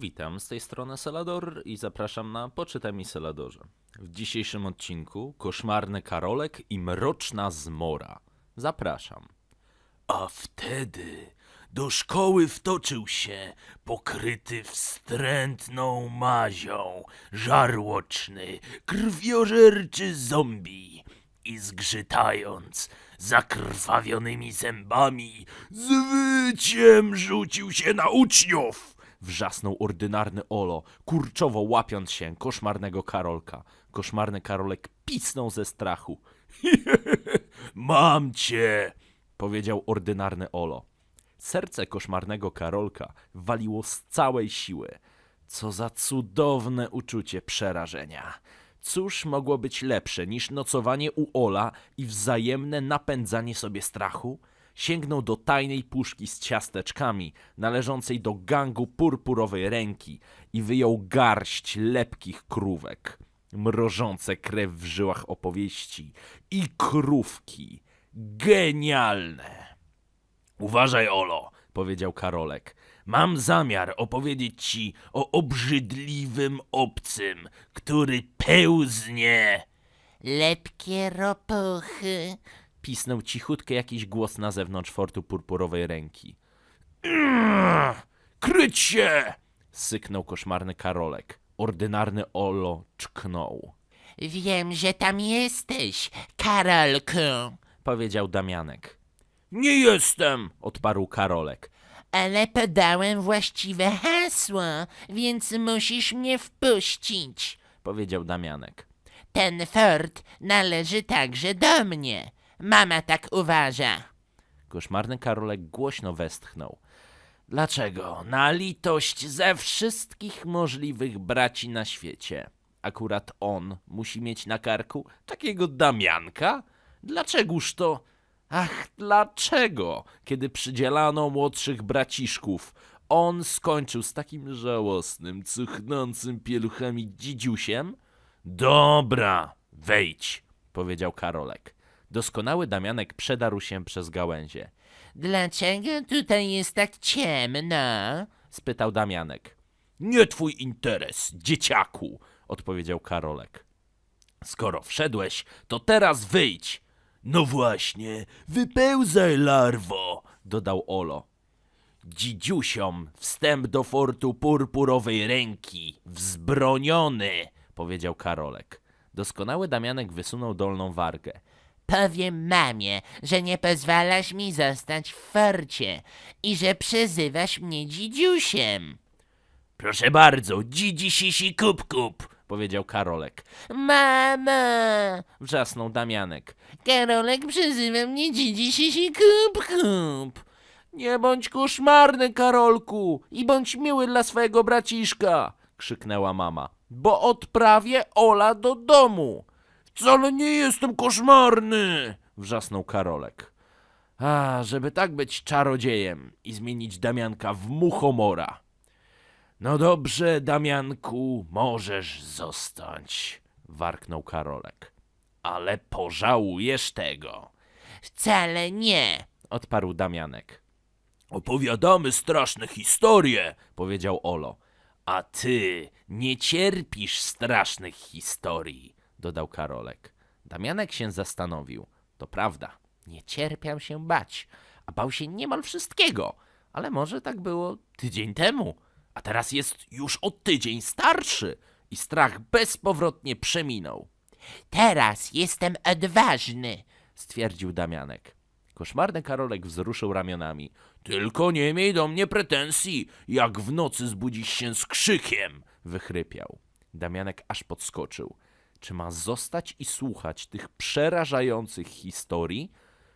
Witam, z tej strony Selador i zapraszam na Poczytaj mi. W dzisiejszym odcinku koszmarny Karolek i mroczna zmora. Zapraszam. A wtedy do szkoły wtoczył się, pokryty wstrętną mazią, żarłoczny, krwiożerczy zombie i zgrzytając zakrwawionymi zębami, z wyciem rzucił się na uczniów. Wrzasnął ordynarny Olo, kurczowo łapiąc się koszmarnego Karolka. Koszmarny Karolek pisnął ze strachu. Mam cię! Powiedział ordynarny Olo. Serce koszmarnego Karolka waliło z całej siły. Co za cudowne uczucie przerażenia. Cóż mogło być lepsze niż nocowanie u Ola i wzajemne napędzanie sobie strachu? Sięgnął do tajnej puszki z ciasteczkami należącej do gangu purpurowej ręki i wyjął garść lepkich krówek. Mrożące krew w żyłach opowieści i krówki. Genialne! Uważaj, Olo, powiedział Karolek. Mam zamiar opowiedzieć ci o obrzydliwym obcym, który pełznie. Lepkie ropuchy. Pisnął cichutko jakiś głos na zewnątrz fortu purpurowej ręki. Kryć się! Syknął koszmarny Karolek. Ordynarny Olo czknął. Wiem, że tam jesteś, Karolku. Powiedział Damianek. Nie jestem! Odparł Karolek. Ale podałem właściwe hasło, więc musisz mnie wpuścić. Powiedział Damianek. Ten fort należy także do mnie. Mama tak uważa. Koszmarny Karolek głośno westchnął. Dlaczego? Na litość ze wszystkich możliwych braci na świecie. Akurat on musi mieć na karku takiego Damianka? Dlaczegoż to? Ach, dlaczego? Kiedy przydzielano młodszych braciszków, on skończył z takim żałosnym, cuchnącym pieluchami dzidziusiem? Dobra, wejdź, powiedział Karolek. Doskonały Damianek przedarł się przez gałęzie. Dlaczego tutaj jest tak ciemno? spytał Damianek. Nie twój interes, dzieciaku, odpowiedział Karolek. Skoro wszedłeś, to teraz wyjdź, No właśnie, wypełzaj, larwo! dodał Olo. Dzidziusiom wstęp do fortu purpurowej ręki, wzbroniony, powiedział Karolek. Doskonały Damianek wysunął dolną wargę. Powiem mamie, że nie pozwalasz mi zostać w forcie i że przezywasz mnie dzidziusiem. Proszę bardzo, dzidzi sisi kup kup! powiedział Karolek. Mama! Wrzasnął Damianek. Karolek przezywa mnie dzidzi sisi kup kup. Nie bądź koszmarny, Karolku, i bądź miły dla swojego braciszka, krzyknęła mama, bo odprawię Ola do domu. Wcale nie jestem koszmarny! Wrzasnął Karolek. A, żeby tak być czarodziejem i zmienić Damianka w muchomora. No dobrze, Damianku, możesz zostać, warknął Karolek. Ale pożałujesz tego, Wcale nie. odparł Damianek. Opowiadamy straszne historie! powiedział Olo. A ty nie cierpisz strasznych historii, dodał Karolek. Damianek się zastanowił. To prawda, nie cierpiał się bać, a bał się niemal wszystkiego. Ale może tak było tydzień temu, a teraz jest już o tydzień starszy i strach bezpowrotnie przeminął, Teraz jestem odważny. stwierdził Damianek. Koszmarny Karolek wzruszył ramionami. Tylko nie miej do mnie pretensji, jak w nocy zbudzisz się z krzykiem, wychrypiał. Damianek aż podskoczył. Czy ma zostać i słuchać tych przerażających historii?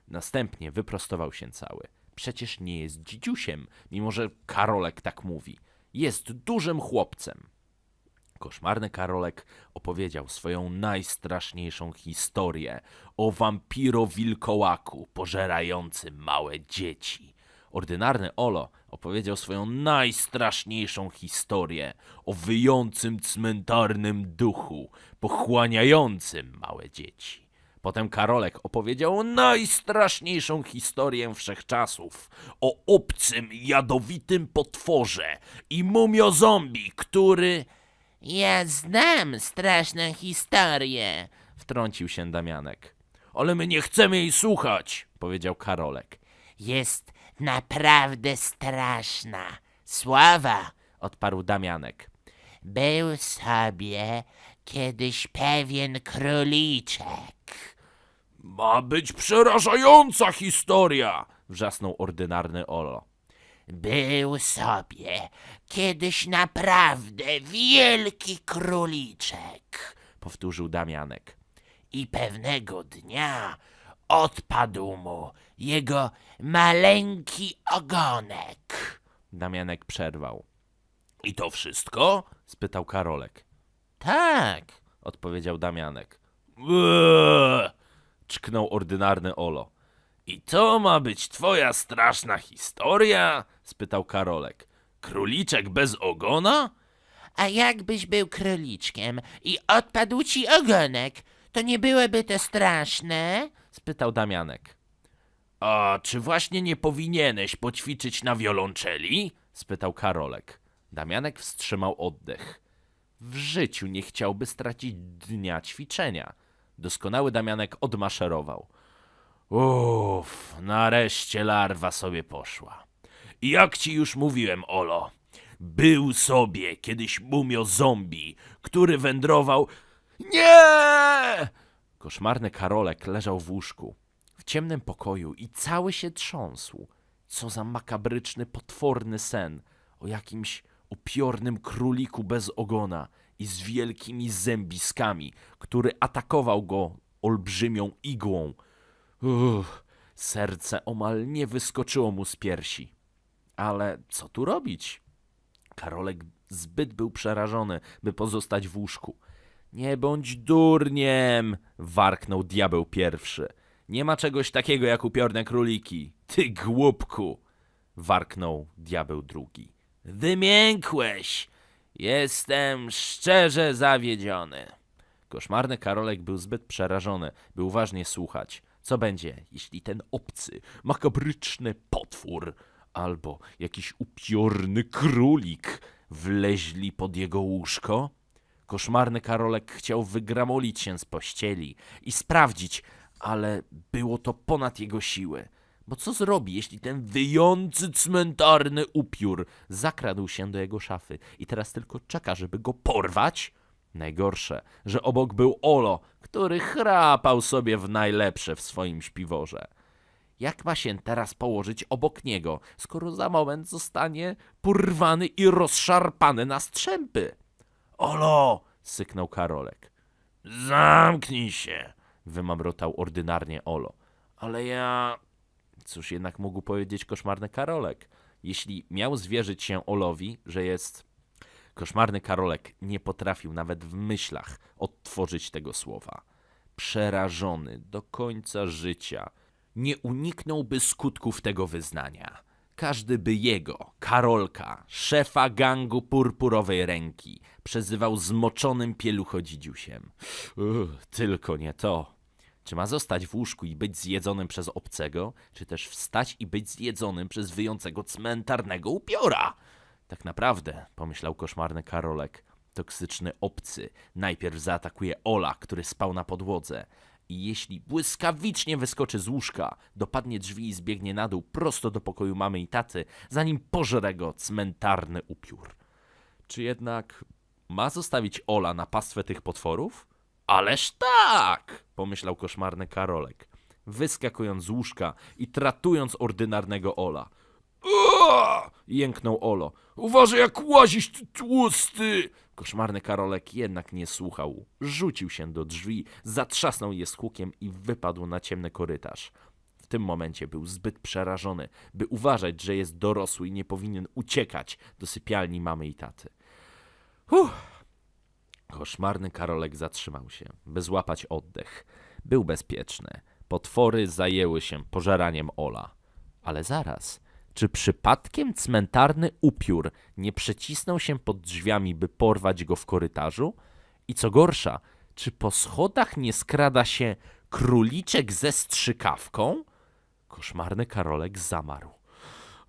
Następnie wyprostował się cały. Przecież nie jest dzidziusiem, mimo że Karolek tak mówi. Jest dużym chłopcem. Koszmarny Karolek opowiedział swoją najstraszniejszą historię o wampiro-wilkołaku pożerającym małe dzieci. Ordynarny Olo opowiedział swoją najstraszniejszą historię o wyjącym cmentarnym duchu pochłaniającym małe dzieci. Potem Karolek opowiedział najstraszniejszą historię wszechczasów o obcym, jadowitym potworze i mumio zombie, który... Ja znam straszną historię. Wtrącił się Damianek. Ale my nie chcemy jej słuchać, powiedział Karolek. Jest naprawdę straszna. Sława, Odparł Damianek. był sobie kiedyś pewien króliczek. Ma być przerażająca historia, wrzasnął ordynarny Olo. Był sobie kiedyś naprawdę wielki króliczek. Powtórzył Damianek. I pewnego dnia odpadł mu jego maleńki ogonek. Damianek przerwał. I to wszystko? spytał Karolek. Tak, Odpowiedział Damianek. Eee, czknął ordynarny Olo. I to ma być twoja straszna historia? spytał Karolek. Króliczek bez ogona? a jakbyś był króliczkiem i odpadł ci ogonek, to nie byłoby to straszne? spytał Damianek. A czy właśnie nie powinieneś poćwiczyć na wiolonczeli? spytał Karolek. Damianek wstrzymał oddech. W życiu nie chciałby stracić dnia ćwiczenia. Doskonały Damianek odmaszerował. Uff, nareszcie larwa sobie poszła. I jak ci już mówiłem, Olo, był sobie kiedyś mumio zombie, który wędrował... Nie! Koszmarny Karolek leżał w łóżku, w ciemnym pokoju i cały się trząsł. Co za makabryczny, potworny sen o jakimś upiornym króliku bez ogona i z wielkimi zębiskami, który atakował go olbrzymią igłą. Uff, serce omal nie wyskoczyło mu z piersi. Ale co tu robić? Karolek zbyt był przerażony, by pozostać w łóżku. Nie bądź durniem, warknął diabeł pierwszy. Nie ma czegoś takiego jak upiorne króliki. Ty głupku, warknął diabeł drugi. Wymiękłeś. Jestem szczerze zawiedziony. Koszmarny Karolek był zbyt przerażony, by uważnie słuchać. Co będzie, jeśli ten obcy, makabryczny potwór albo jakiś upiorny królik wleźli pod jego łóżko? Koszmarny Karolek chciał wygramolić się z pościeli i sprawdzić, ale było to ponad jego siły. Bo co zrobi, jeśli ten wyjący cmentarny upiór zakradł się do jego szafy i teraz tylko czeka, żeby go porwać? Najgorsze, że obok był Olo, który chrapał sobie w najlepsze w swoim śpiworze. Jak ma się teraz położyć obok niego, skoro za moment zostanie porwany i rozszarpany na strzępy? Olo! syknął Karolek. Zamknij się! Wymamrotał ordynarnie Olo. Ale ja. Cóż jednak mógł powiedzieć koszmarny Karolek? Jeśli miał zwierzyć się Olowi, że jest. Koszmarny Karolek nie potrafił nawet w myślach odtworzyć tego słowa. Przerażony do końca życia, nie uniknąłby skutków tego wyznania. Każdy by jego, Karolka, szefa gangu purpurowej ręki, przezywał zmoczonym pieluchodzidziusiem. Uch, tylko nie to. Czy ma zostać w łóżku i być zjedzonym przez obcego, czy też wstać i być zjedzonym przez wyjącego cmentarnego upiora? Tak naprawdę, pomyślał koszmarny Karolek, toksyczny obcy najpierw zaatakuje Ola, który spał na podłodze, i jeśli błyskawicznie wyskoczy z łóżka, dopadnie drzwi i zbiegnie na dół prosto do pokoju mamy i taty, zanim pożre go cmentarny upiór. Czy jednak ma zostawić Ola na pastwę tych potworów? Ależ tak! pomyślał koszmarny Karolek, wyskakując z łóżka i tratując ordynarnego Ola. Uaa! jęknął Olo. Uważaj jak łazisz, ty tłusty! Koszmarny Karolek jednak nie słuchał. Rzucił się do drzwi, zatrzasnął je z hukiem i wypadł na ciemny korytarz. W tym momencie był zbyt przerażony, by uważać, że jest dorosły i nie powinien uciekać do sypialni mamy i taty. Uff. Koszmarny Karolek zatrzymał się, by złapać oddech. Był bezpieczny. Potwory zajęły się pożeraniem Ola. Ale zaraz, czy przypadkiem cmentarny upiór nie przecisnął się pod drzwiami, by porwać go w korytarzu? I co gorsza, czy po schodach nie skrada się Króliczek ze strzykawką? Koszmarny Karolek zamarł.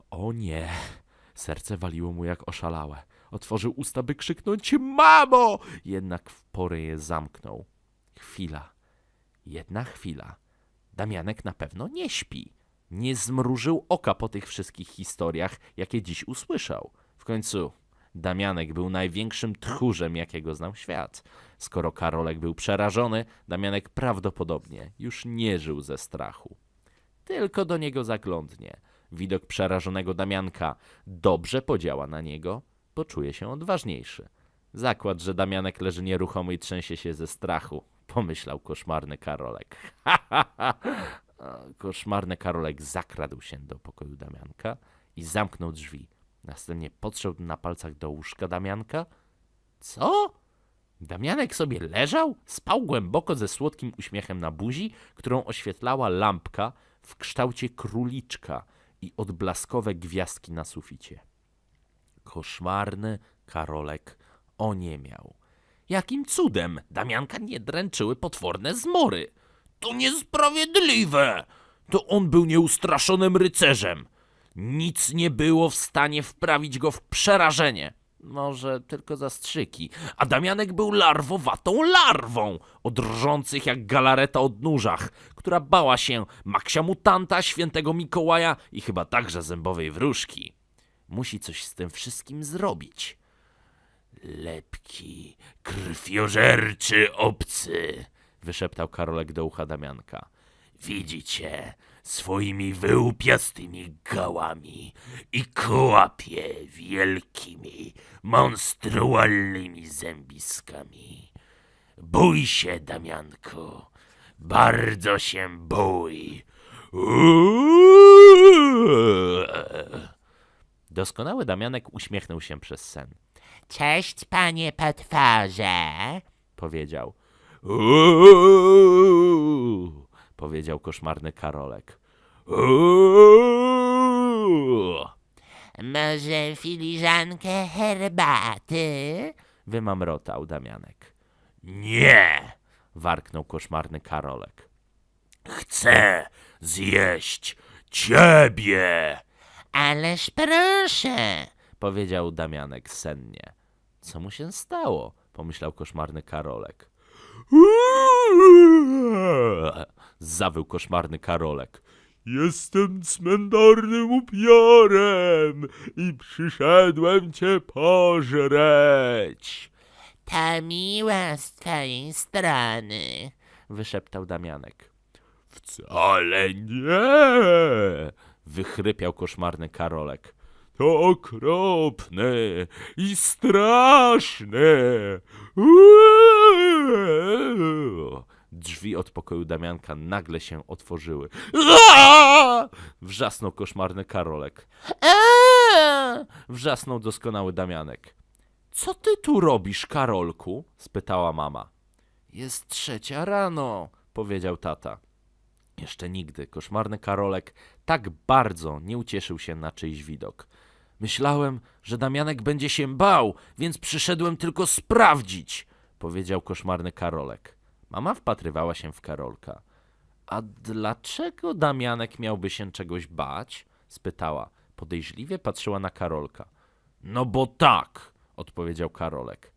O nie! Serce waliło mu jak oszalałe. Otworzył usta, by krzyknąć Mamo! Jednak w porę je zamknął. Chwila. Jedna chwila. Damianek na pewno nie śpi. Nie zmrużył oka po tych wszystkich historiach, jakie dziś usłyszał. W końcu Damianek był największym tchórzem, jakiego znał świat. Skoro Karolek był przerażony, Damianek prawdopodobnie już nie żył ze strachu. Tylko do niego zaglądnie. Widok przerażonego Damianka dobrze podziała na niego, poczuje się odważniejszy. Zakład, że Damianek leży nieruchomy i trzęsie się ze strachu, pomyślał koszmarny Karolek. Ha, ha, ha. Koszmarny Karolek zakradł się do pokoju Damianka i zamknął drzwi. Następnie podszedł na palcach do łóżka Damianka. Co? Damianek sobie leżał, spał głęboko ze słodkim uśmiechem na buzi, którą oświetlała lampka w kształcie króliczka i odblaskowe gwiazdki na suficie. Koszmarny Karolek oniemiał. Jakim cudem Damianka nie dręczyły potworne zmory? To niesprawiedliwe! To on był nieustraszonym rycerzem. Nic nie było w stanie wprawić go w przerażenie. Może tylko zastrzyki. A Damianek był larwowatą larwą, o drżących jak galareta o nóżach, która bała się Maksia Mutanta, świętego Mikołaja i chyba także zębowej wróżki. Musi coś z tym wszystkim zrobić. Lepki, krwiożerczy obcy, wyszeptał Karolek do ucha Damianka. Widzicie, swoimi wyłupiastymi gałami i kołapie wielkimi, monstrualnymi zębiskami. Bój się, Damianku, bardzo się bój. Doskonały Damianek uśmiechnął się przez sen. Cześć, panie potworze. powiedział. Uuu, powiedział koszmarny Karolek. Może filiżankę herbaty? wymamrotał Damianek. Nie, warknął koszmarny Karolek. Chcę zjeść ciebie, Ależ proszę. powiedział Damianek sennie. Co mu się stało? pomyślał koszmarny Karolek. Zawył koszmarny Karolek. Jestem cmentarnym upiorem i przyszedłem cię pożreć. To miła z twojej strony. Wyszeptał Damianek. Wcale nie! Wychrypiał koszmarny Karolek. To okropne i straszne! Uuu! Drzwi od pokoju Damianka nagle się otworzyły. Wrzasnął koszmarny Karolek. Eee! Wrzasnął doskonały Damianek. Co ty tu robisz, Karolku? spytała mama. Jest trzecia rano, powiedział tata. Jeszcze nigdy koszmarny Karolek tak bardzo nie ucieszył się na czyjś widok. Myślałem, że Damianek będzie się bał, więc przyszedłem tylko sprawdzić, powiedział koszmarny Karolek. Mama wpatrywała się w Karolka. A dlaczego Damianek miałby się czegoś bać? spytała. Podejrzliwie patrzyła na Karolka. No bo tak, odpowiedział Karolek.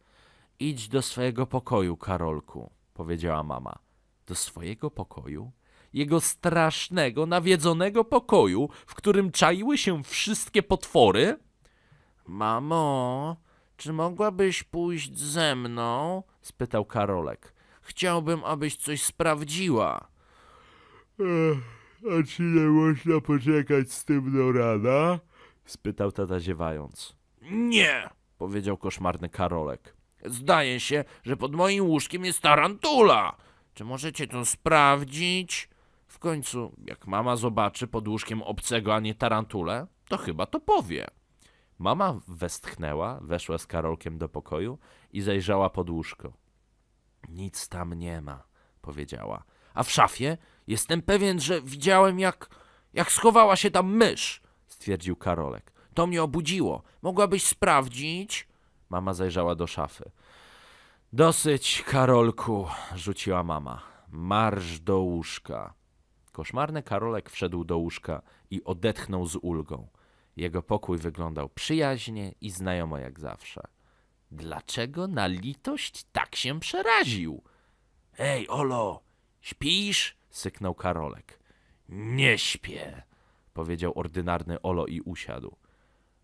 Idź do swojego pokoju, Karolku, powiedziała mama. Do swojego pokoju? Jego strasznego, nawiedzonego pokoju, w którym czaiły się wszystkie potwory? Mamo, czy mogłabyś pójść ze mną? spytał Karolek. Chciałbym, abyś coś sprawdziła. A czy nie można poczekać z tym do rana? spytał tata ziewając. Nie, powiedział koszmarny Karolek. Zdaje się, że pod moim łóżkiem jest tarantula. Czy możecie to sprawdzić? W końcu, jak mama zobaczy pod łóżkiem obcego, a nie tarantulę, to chyba to powie. Mama westchnęła, weszła z Karolkiem do pokoju i zajrzała pod łóżko. Nic tam nie ma, powiedziała. A w szafie jestem pewien, że widziałem, jak, jak schowała się tam mysz, stwierdził Karolek. To mnie obudziło. Mogłabyś sprawdzić? Mama zajrzała do szafy. Dosyć, Karolku, rzuciła mama. marsz do łóżka. Koszmarny Karolek wszedł do łóżka i odetchnął z ulgą. Jego pokój wyglądał przyjaźnie i znajomo jak zawsze. Dlaczego na litość tak się przeraził? Ej, Olo, śpisz? syknął Karolek. Nie śpię, powiedział ordynarny Olo i usiadł.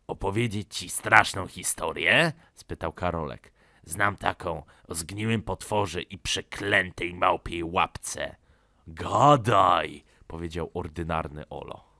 Opowiedzieć ci straszną historię? spytał Karolek. Znam taką o zgniłym potworze i przeklętej małpiej łapce. Gadaj, powiedział ordynarny Olo.